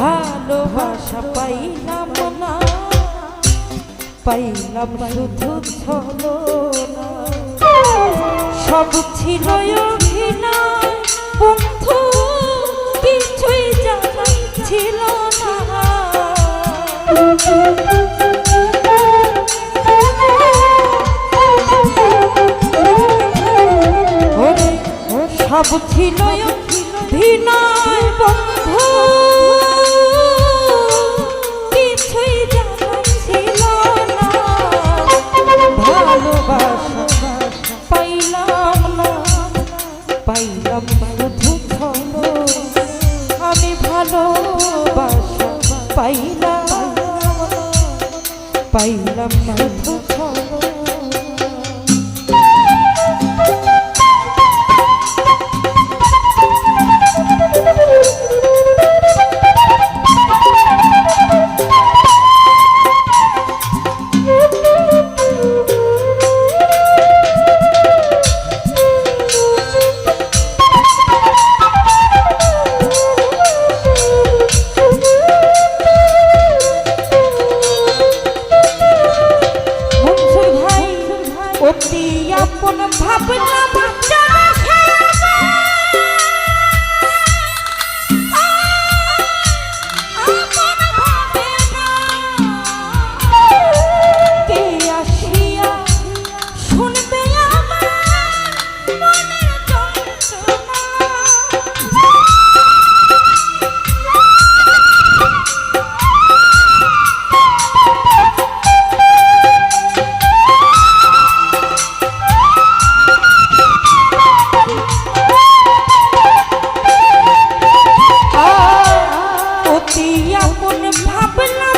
ভালোবাসা পাইলাম না। পাইলাম শুধু ছলো না সব ছিল ছিল না। সব ছিল my mind. আপন ভাবনা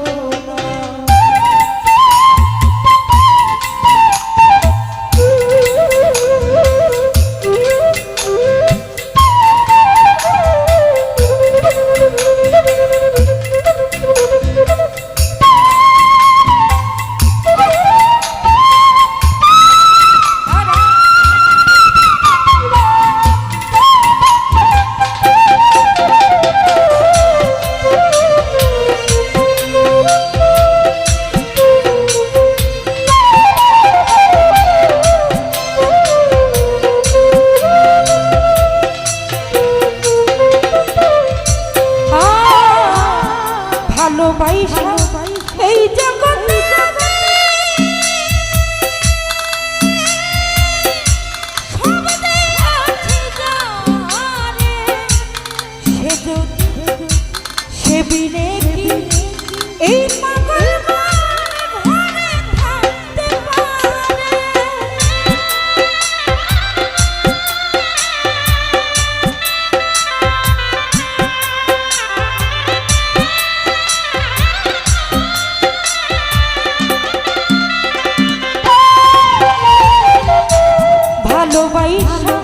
পয়সা এই যে ভালোবাসা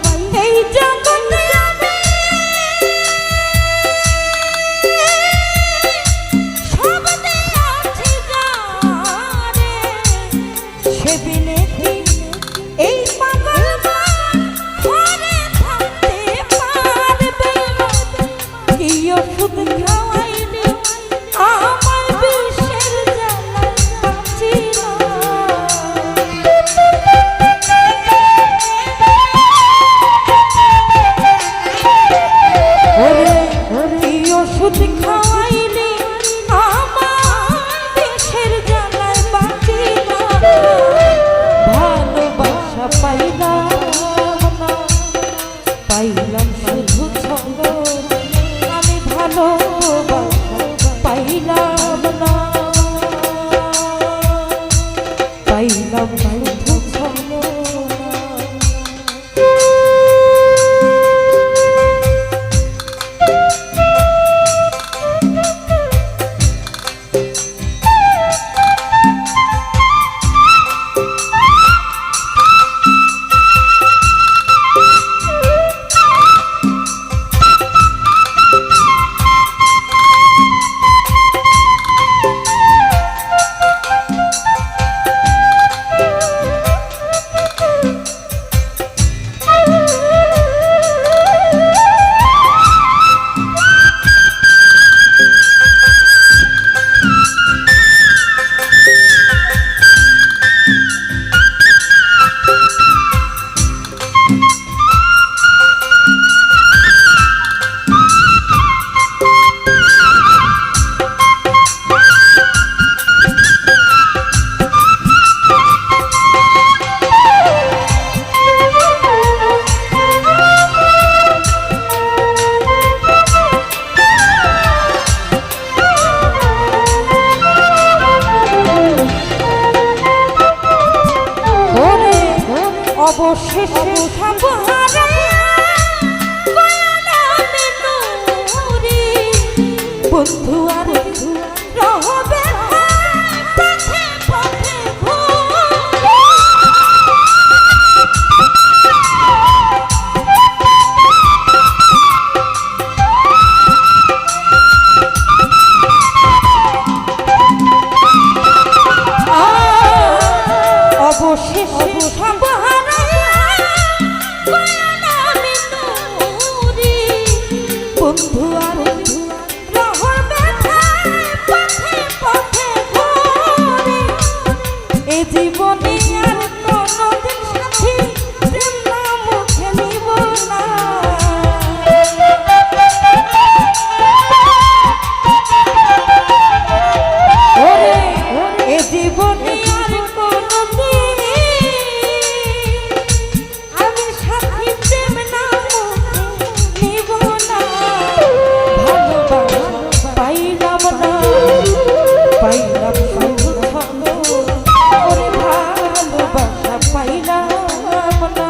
অবশেষে গয়ানা বন্ধু আর বিশাল কোনো দিন